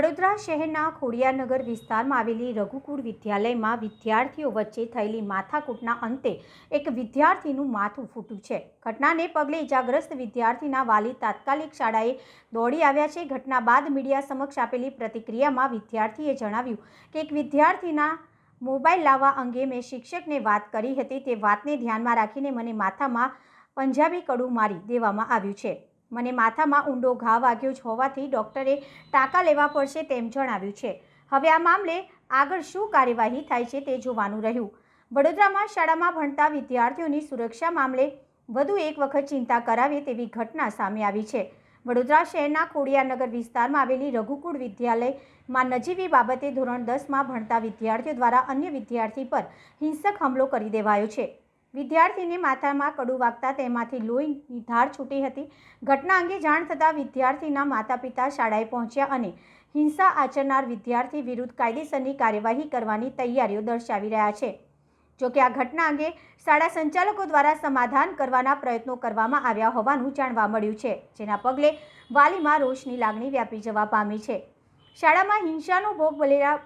વડોદરા શહેરના ખોડિયારનગર વિસ્તારમાં આવેલી રઘુકુળ વિદ્યાલયમાં વિદ્યાર્થીઓ વચ્ચે થયેલી માથાકૂટના અંતે એક વિદ્યાર્થીનું માથું ફૂટ્યું છે. ઘટનાને પગલે ઇજાગ્રસ્ત વિદ્યાર્થીના વાલી તાત્કાલિક શાળાએ દોડી આવ્યા છે. ઘટના બાદ મીડિયા સમક્ષ આપેલી પ્રતિક્રિયામાં વિદ્યાર્થીએ જણાવ્યું કે એક વિદ્યાર્થીના મોબાઈલ લાવવા અંગે મેં શિક્ષકને વાત કરી હતી. તે વાતને ધ્યાનમાં રાખીને મને માથામાં પંજાબી કડું મારી દેવામાં આવ્યું છે. મને માથામાં ઊંડો ઘા વાગ્યો જ હોવાથી ડૉક્ટરે ટાંકા લેવા પડશે તેમ જણાવ્યું છે. હવે આ મામલે આગળ શું કાર્યવાહી થાય છે તે જોવાનું રહ્યું. વડોદરામાં શાળામાં ભણતા વિદ્યાર્થીઓની સુરક્ષા મામલે વધુ એક વખત ચિંતા કરાવે તેવી ઘટના સામે આવી છે. વડોદરા શહેરના ખોડિયાનગર વિસ્તારમાં આવેલી રઘુકુળ વિદ્યાલયમાં નજીવી બાબતે ધોરણ દસમાં ભણતા વિદ્યાર્થીઓ દ્વારા અન્ય વિદ્યાર્થી પર હિંસક હુમલો કરી દેવાયો છે. વિદ્યાર્થીને માથામાં કડું વાગતા તેમાંથી લોહીની ધાર છૂટી હતી. ઘટના અંગે જાણ થતાં વિદ્યાર્થીના માતા પિતા શાળાએ પહોંચ્યા અને હિંસા આચરનાર વિદ્યાર્થી વિરુદ્ધ કાયદેસરની કાર્યવાહી કરવાની તૈયારીઓ દર્શાવી રહ્યા છે. જોકે આ ઘટના અંગે શાળા સંચાલકો દ્વારા સમાધાન કરવાના પ્રયત્નો કરવામાં આવ્યા હોવાનું જાણવા મળ્યું છે, જેના પગલે વાલીમાં રોષની લાગણી વ્યાપી જવા પામી છે. શાળામાં હિંસાનો ભોગ બનેલા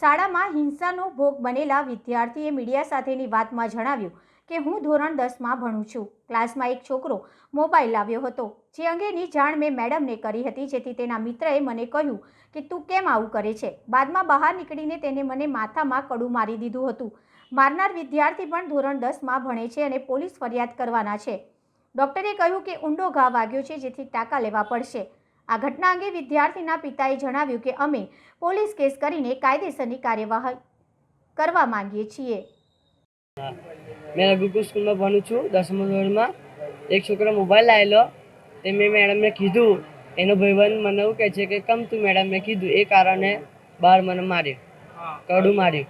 શાળામાં હિંસાનો ભોગ બનેલા વિદ્યાર્થીએ મીડિયા સાથેની વાતમાં જણાવ્યું કે, હું ધોરણ દસમાં ભણું છું. ક્લાસમાં એક છોકરો મોબાઈલ લાવ્યો હતો. જે અંગેની જાણ મેં મેડમને કરી હતી, જેથી તેના મિત્રએ મને કહ્યું કે, તું કેમ આવું કરે છે? બાદમાં બહાર નીકળીને તેને મને માથામાં કડું મારી દીધું હતું. મારનાર વિદ્યાર્થી પણ ધોરણ દસમાં ભણે છે અને પોલીસ ફરિયાદ કરવાના છે. ડૉક્ટરે કહ્યું કે, ઊંડો ઘા વાગ્યો છે, જેથી ટાંકા લેવા પડશે. આ ઘટના અંગે વિદ્યાર્થીના પિતાએ જણાવ્યું કે અમે પોલીસ કેસ કરીને કાયદેસરની કાર્યવાહી કરવા માંગીએ છીએ. મેં રઘુકુલ સ્કૂલમાં ભણું છું દસમા ધોરણમાં. એક છોકરો મોબાઈલ લાવેલો. તે મેં મેડમને કીધું એનો ભાઈબંધ મને એવું કહે છે કે કમ તું મેડમ મેં કીધું. એ કારણે બહાર મને માર્યું હા કડું માર્યું.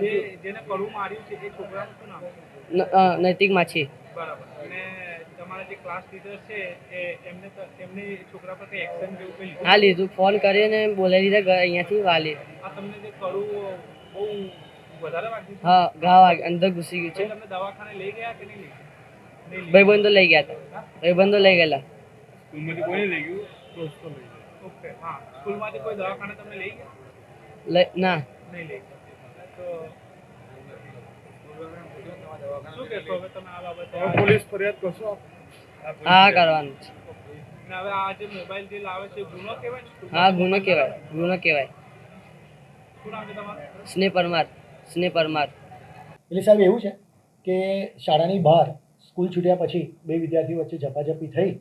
જે જેને કડું માર્યું છે એ છોકરાનું શું નામ ન- અ, નૈતિક માછી. બરાબર. અને તમારા જે ક્લાસ ટીચર છે એ એમને એમને છોકરા પર કંઈ એક્શન જેવું કંઈ હા લીધું. ફોન કરીને બોલાવી દીધા અહીંયાથી વાલી. આ તમને જે કડું બહુ વધારે વાગ્યું હા ઘા વાગ અંદર ઘૂસી ગયું છે. તમને દવાખાને લઈ ગયા કે નહીં ભાઈબંધો લઈ ગયા હતા. ભાઈબંધો લઈ ગયેલા. સ્કૂલમાંથી કોઈ લઈ ગયું? દોસ્તો લઈ ગયા. ઓકે હા. સ્કૂલમાંથી કોઈ દવાખાને તમને લઈ ગયા? ના. નહીં લઈ ગયા. તો શું કહેશો હવે તમે આ બાબતે? પોલીસ ફરિયાદ કરશો હા કરવાનું છે. હવે આ જે મોબાઈલ જે લાવે છે ગુનો કહેવાય હા ગુનો કહેવાય ગુનો કહેવાય. સ્નેહ પરમાર સ્નેહ પરમાર. એટલે સાહેબ એવું છે કે શાળાની બહાર સ્કૂલ છૂટ્યા પછી બે વિદ્યાર્થીઓ વચ્ચે ઝપાઝપી થઈ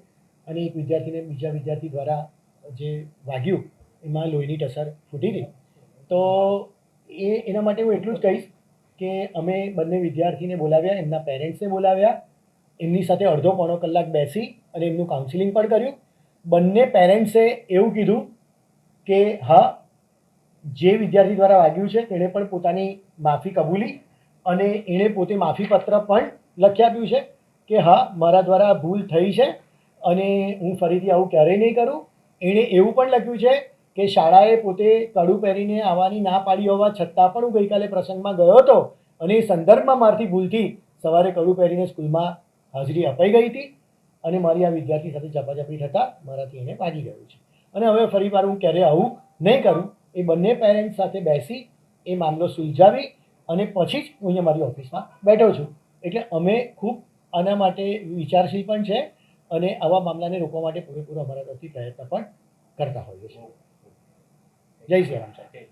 અને એક વિદ્યાર્થીને બીજા વિદ્યાર્થી દ્વારા જે વાગ્યું એમાં લોહીની ટસર ફૂટી ગઈ. તો એ એના માટે હું એટલું જ કહીશ કે અમે બંને વિદ્યાર્થીને બોલાવ્યા, એમના પેરેન્ટ્સને બોલાવ્યા, એમની સાથે અડધો પોણો કલાક બેસી અને એમનું કાઉન્સિલિંગ પણ કર્યું. બંને પેરેન્ટ્સે એવું કીધું કે, હા, જે વિદ્યાર્થી દ્વારા વાગ્યું છે, તેણે પણ પોતાની માફી કબૂલી અને એણે પોતે માફીપત્ર પણ લખી આપ્યું છે કે, હા, મારા દ્વારા ભૂલ થઈ છે અને હું ફરીથી આવું ક્યારેય નહીં કરું. એણે એવું પણ લખ્યું છે કે શાળાએ પોતે કડું પહેરીને આવવાની ના પાડી હોવા છતાં પણ હું ગઈકાલે પ્રસંગમાં ગયો હતો અને એ સંદર્ભમાં મારથી ભૂલથી સવારે કડું પહેરીને સ્કૂલમાં હાજરી અપાઈ ગઈ હતી અને મારી આ વિદ્યાર્થી સાથે ઝપાઝપી થતાં મારાથી એને વાગી ગયું છે. અને હવે ફરીવાર હું ક્યારે આવું નહીં કરું એ બંને પેરેન્ટ્સ સાથે બેસી એ મામલો સુલઝાવી અને પછી જ હું અહીંયા મારી ઓફિસમાં બેઠો છું. એટલે અમે ખૂબ આના માટે વિચારશીલ પણ છે અને આવા મામલાને રોકવા માટે પૂરેપૂરો અમારા તરફથી પ્રયત્ન પણ કરતા હોઈએ છીએ. જય શ્રી રામ સાહેબ.